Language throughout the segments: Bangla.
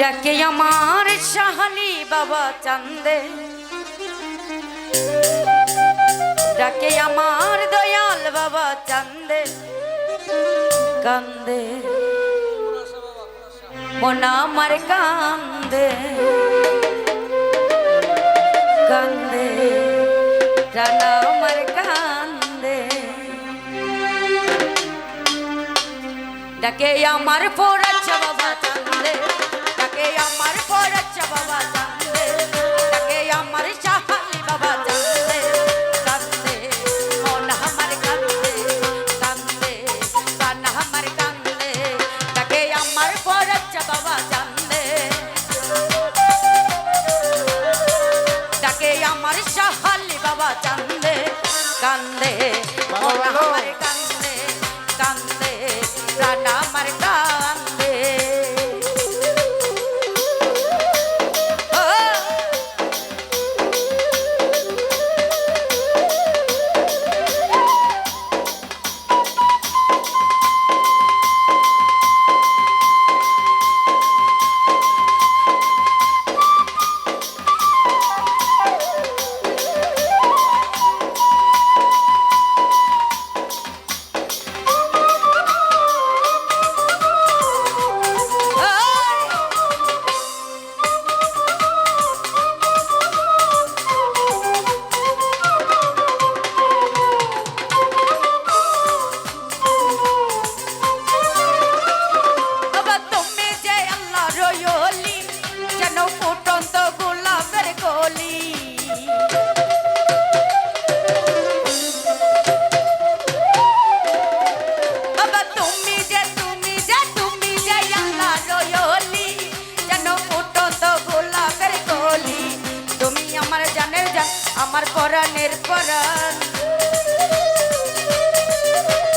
ডাকে আমার সাহালি বাবা চান্দে। ডাকে আমার দয়াল বাবা চান্দে। কান্দে। মনা আমার কান্দে। কান্দে। রানা আমার কান্দে। ডাকে আমার পড়াচ্ছে বাবা চান্দে। কান্দে কান্দে কান্দে কান আমার আমার পরাণের পরাণ।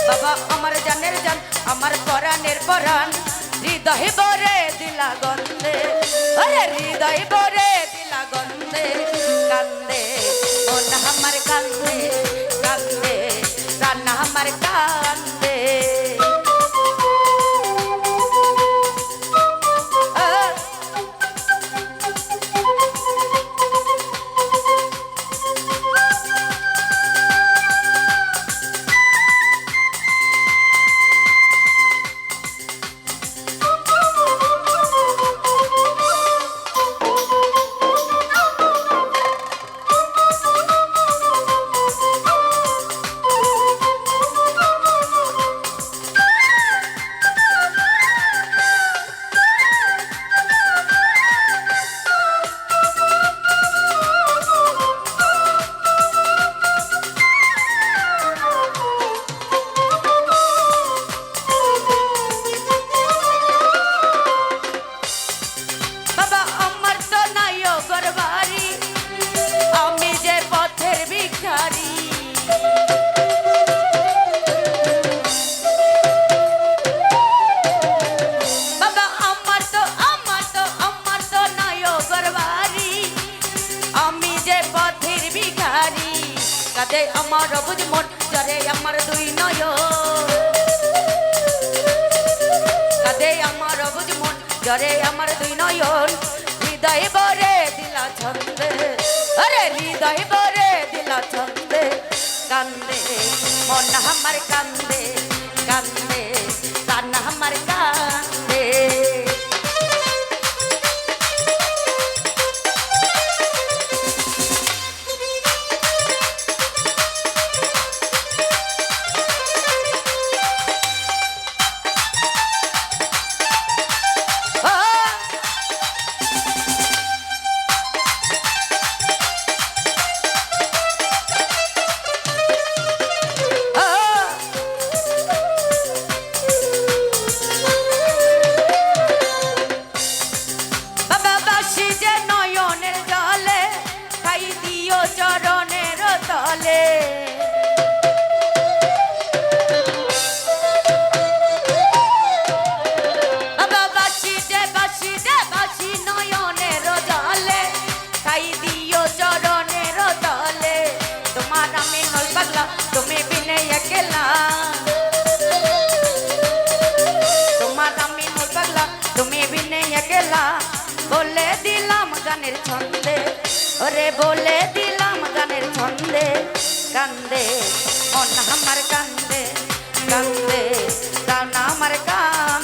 বাবা, আমার জানের জান, আমার পরাণের পরাণ। হৃদয় বরে দিলা গন্ধে, আরে হৃদয় বরে দিলা গন্ধে, কান্দে, মন আমার কান্দে কান্দে। কাদে আমার বুঝ মন জরে আমার দুই নয় কাদে আমার বুঝ মন জরে আমার দুই নয়ন। হৃদয় বরে দিলা ছন্দে, আরে হৃদয় বরে দিলা ছন্দে। কান্দে, মন আমার কান্দে কান্দে। গেলা, বলে দিলাম গানের ছন্দে। ওরে বলে দিলাম গানের ছন্দে, কান্দে, মন আমার কান্দে কান্দে দাও না আমার কান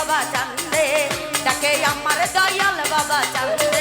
বাবা চান্দে ডাকে আমার দয়াল বাবা চান্দে।